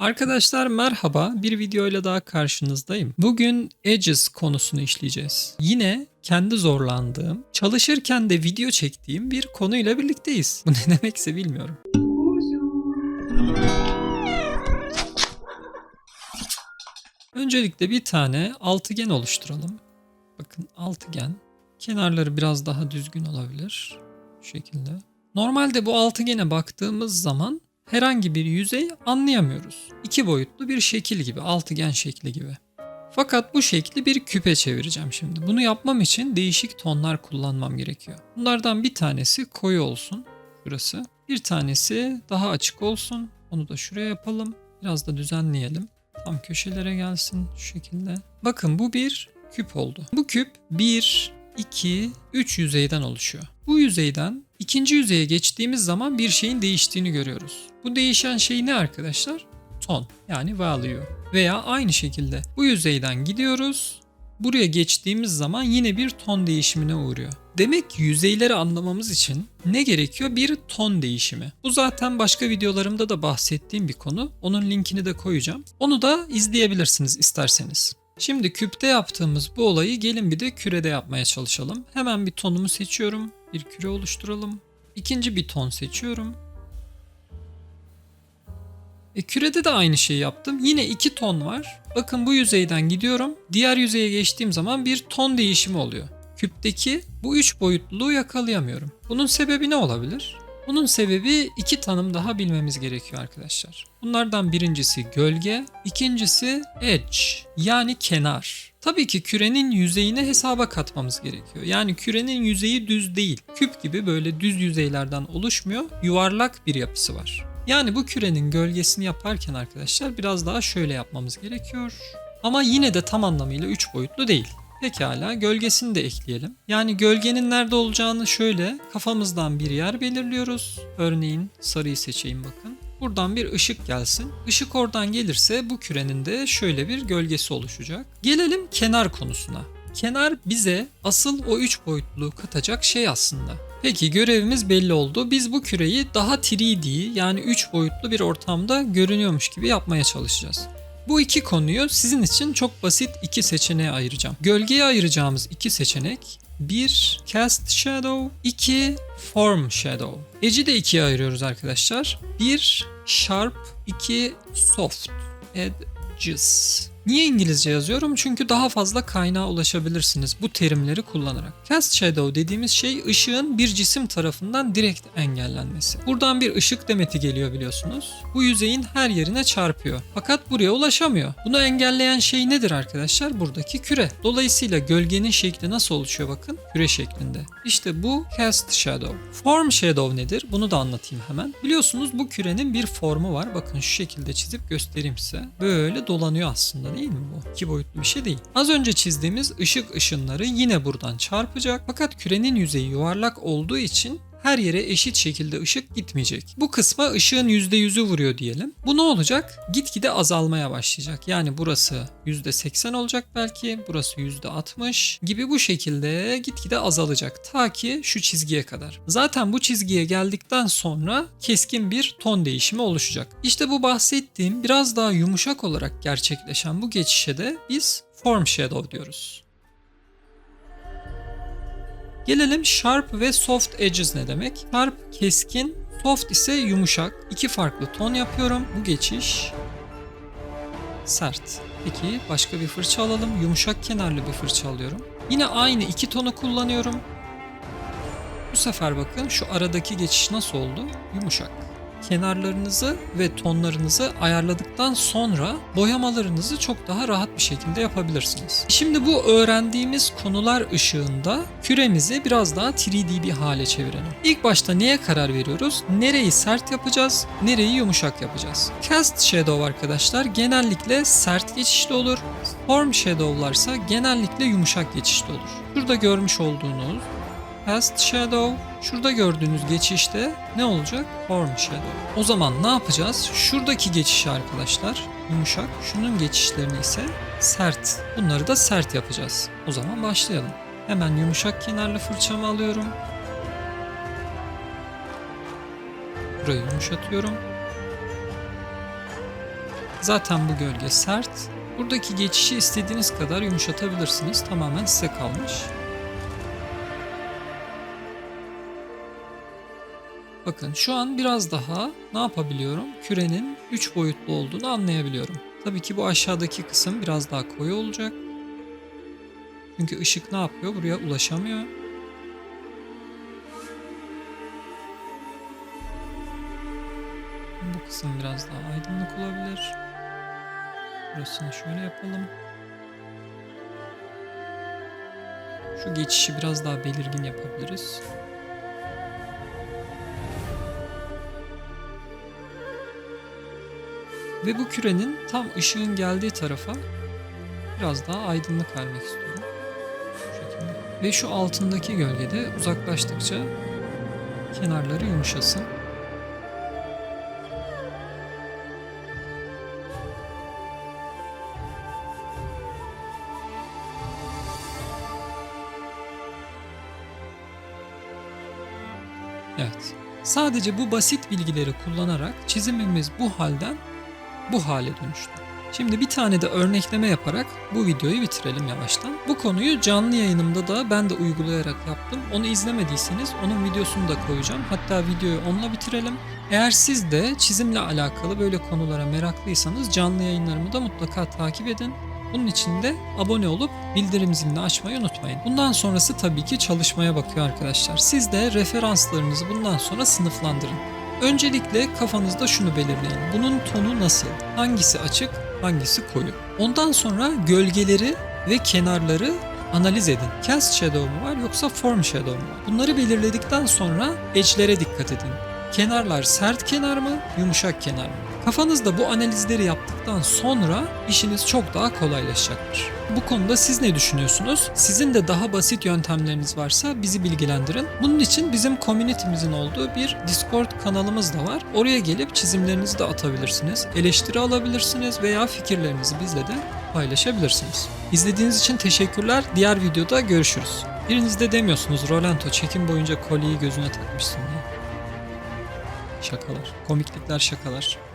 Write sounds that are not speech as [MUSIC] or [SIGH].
Arkadaşlar merhaba, bir videoyla daha karşınızdayım. Bugün Edges konusunu işleyeceğiz. Yine kendi zorlandığım, çalışırken de video çektiğim bir konuyla birlikteyiz. Bu [LAUGHS] ne demekse bilmiyorum. Öncelikle bir tane altıgen oluşturalım. Bakın altıgen. Kenarları biraz daha düzgün olabilir. Şu şekilde. Normalde bu altıgene baktığımız zaman herhangi bir yüzey anlayamıyoruz. İki boyutlu bir şekil gibi, altıgen şekli gibi. Fakat bu şekli bir küpe çevireceğim şimdi. Bunu yapmam için değişik tonlar kullanmam gerekiyor. Bunlardan bir tanesi koyu olsun. Burası. Bir tanesi daha açık olsun. Onu da şuraya yapalım. Biraz da düzenleyelim. Tam köşelere gelsin şu şekilde. Bakın bu bir küp oldu. Bu küp 1, 2, 3 yüzeyden oluşuyor. Bu yüzeyden ikinci yüzeye geçtiğimiz zaman bir şeyin değiştiğini görüyoruz. Bu değişen şey ne arkadaşlar? Ton yani value. Veya aynı şekilde bu yüzeyden gidiyoruz. Buraya geçtiğimiz zaman yine bir ton değişimine uğruyor. Demek ki yüzeyleri anlamamız için ne gerekiyor? Bir ton değişimi. Bu zaten başka videolarımda da bahsettiğim bir konu. Onun linkini de koyacağım. Onu da izleyebilirsiniz isterseniz. Şimdi küpte yaptığımız bu olayı gelin bir de kürede yapmaya çalışalım. Hemen bir tonumu seçiyorum. Bir küre oluşturalım. İkinci bir ton seçiyorum. E, kürede de aynı şeyi yaptım. Yine iki ton var. Bakın bu yüzeyden gidiyorum. Diğer yüzeye geçtiğim zaman bir ton değişimi oluyor. Küpteki bu üç boyutluluğu yakalayamıyorum. Bunun sebebi ne olabilir? Bunun sebebi iki tanım daha bilmemiz gerekiyor arkadaşlar. Bunlardan birincisi gölge, ikincisi edge yani kenar. Tabii ki kürenin yüzeyini hesaba katmamız gerekiyor. Yani kürenin yüzeyi düz değil. Küp gibi böyle düz yüzeylerden oluşmuyor. Yuvarlak bir yapısı var. Yani bu kürenin gölgesini yaparken arkadaşlar biraz daha şöyle yapmamız gerekiyor. Ama yine de tam anlamıyla 3 boyutlu değil. Pekala gölgesini de ekleyelim. Yani gölgenin nerede olacağını şöyle kafamızdan bir yer belirliyoruz. Örneğin sarıyı seçeyim bakın. Buradan bir ışık gelsin. Işık oradan gelirse bu kürenin de şöyle bir gölgesi oluşacak. Gelelim kenar konusuna. Kenar bize asıl o 3 boyutlu katacak şey aslında. Peki görevimiz belli oldu. Biz bu küreyi daha 3D yani 3 boyutlu bir ortamda görünüyormuş gibi yapmaya çalışacağız. Bu iki konuyu sizin için çok basit iki seçeneğe ayıracağım. Gölgeye ayıracağımız iki seçenek bir Cast Shadow, iki Form Shadow. Edge'i de ikiye ayırıyoruz arkadaşlar. Bir Sharp, iki Soft. Edges. Niye İngilizce yazıyorum? Çünkü daha fazla kaynağa ulaşabilirsiniz bu terimleri kullanarak. Cast Shadow dediğimiz şey ışığın bir cisim tarafından direkt engellenmesi. Buradan bir ışık demeti geliyor biliyorsunuz. Bu yüzeyin her yerine çarpıyor. Fakat buraya ulaşamıyor. Bunu engelleyen şey nedir arkadaşlar? Buradaki küre. Dolayısıyla gölgenin şekli nasıl oluşuyor bakın? Küre şeklinde. İşte bu Cast Shadow. Form Shadow nedir? Bunu da anlatayım hemen. Biliyorsunuz bu kürenin bir formu var. Bakın şu şekilde çizip göstereyim size. Böyle dolanıyor aslında değil mi bu? İki boyutlu bir şey değil. Az önce çizdiğimiz ışık ışınları yine buradan çarpacak. Fakat kürenin yüzeyi yuvarlak olduğu için her yere eşit şekilde ışık gitmeyecek. Bu kısma ışığın %100'ü vuruyor diyelim. Bu ne olacak? Gitgide azalmaya başlayacak. Yani burası %80 olacak belki, burası %60 gibi bu şekilde gitgide azalacak. Ta ki şu çizgiye kadar. Zaten bu çizgiye geldikten sonra keskin bir ton değişimi oluşacak. İşte bu bahsettiğim biraz daha yumuşak olarak gerçekleşen bu geçişe de biz form shadow diyoruz. Gelelim sharp ve soft edges ne demek? Sharp keskin, soft ise yumuşak. İki farklı ton yapıyorum. Bu geçiş sert. Peki başka bir fırça alalım. Yumuşak kenarlı bir fırça alıyorum. Yine aynı iki tonu kullanıyorum. Bu sefer bakın şu aradaki geçiş nasıl oldu? Yumuşak kenarlarınızı ve tonlarınızı ayarladıktan sonra boyamalarınızı çok daha rahat bir şekilde yapabilirsiniz. Şimdi bu öğrendiğimiz konular ışığında küremizi biraz daha 3D bir hale çevirelim. İlk başta neye karar veriyoruz? Nereyi sert yapacağız, nereyi yumuşak yapacağız. Cast Shadow arkadaşlar genellikle sert geçişli olur. Form Shadow'larsa genellikle yumuşak geçişli olur. Burada görmüş olduğunuz Past Shadow. Şurada gördüğünüz geçişte ne olacak? Form Shadow. O zaman ne yapacağız? Şuradaki geçişi arkadaşlar yumuşak. Şunun geçişlerini ise sert. Bunları da sert yapacağız. O zaman başlayalım. Hemen yumuşak kenarlı fırçamı alıyorum. Burayı yumuşatıyorum. Zaten bu gölge sert. Buradaki geçişi istediğiniz kadar yumuşatabilirsiniz. Tamamen size kalmış. Bakın şu an biraz daha ne yapabiliyorum? Kürenin 3 boyutlu olduğunu anlayabiliyorum. Tabii ki bu aşağıdaki kısım biraz daha koyu olacak. Çünkü ışık ne yapıyor? Buraya ulaşamıyor. Bu kısım biraz daha aydınlık olabilir. Burasını şöyle yapalım. Şu geçişi biraz daha belirgin yapabiliriz. Ve bu kürenin tam ışığın geldiği tarafa biraz daha aydınlık vermek istiyorum. Şu şekilde. Ve şu altındaki gölgede uzaklaştıkça kenarları yumuşasın. Evet. Sadece bu basit bilgileri kullanarak çizimimiz bu halden bu hale dönüştü. Şimdi bir tane de örnekleme yaparak bu videoyu bitirelim yavaştan. Bu konuyu canlı yayınımda da ben de uygulayarak yaptım. Onu izlemediyseniz onun videosunu da koyacağım. Hatta videoyu onunla bitirelim. Eğer siz de çizimle alakalı böyle konulara meraklıysanız canlı yayınlarımı da mutlaka takip edin. Bunun için de abone olup bildirim zilini açmayı unutmayın. Bundan sonrası tabii ki çalışmaya bakıyor arkadaşlar. Siz de referanslarınızı bundan sonra sınıflandırın. Öncelikle kafanızda şunu belirleyin. Bunun tonu nasıl? Hangisi açık, hangisi koyu? Ondan sonra gölgeleri ve kenarları analiz edin. Cast shadow mu var yoksa form shadow mu var? Bunları belirledikten sonra edge'lere dikkat edin. Kenarlar sert kenar mı, yumuşak kenar mı? Kafanızda bu analizleri yaptıktan sonra işiniz çok daha kolaylaşacaktır. Bu konuda siz ne düşünüyorsunuz? Sizin de daha basit yöntemleriniz varsa bizi bilgilendirin. Bunun için bizim community'mizin olduğu bir Discord kanalımız da var. Oraya gelip çizimlerinizi de atabilirsiniz, eleştiri alabilirsiniz veya fikirlerinizi bizle de paylaşabilirsiniz. İzlediğiniz için teşekkürler. Diğer videoda görüşürüz. Biriniz de demiyorsunuz Rolento çekim boyunca kolyeyi gözüne takmışsın diye. Şakalar. Komiklikler şakalar.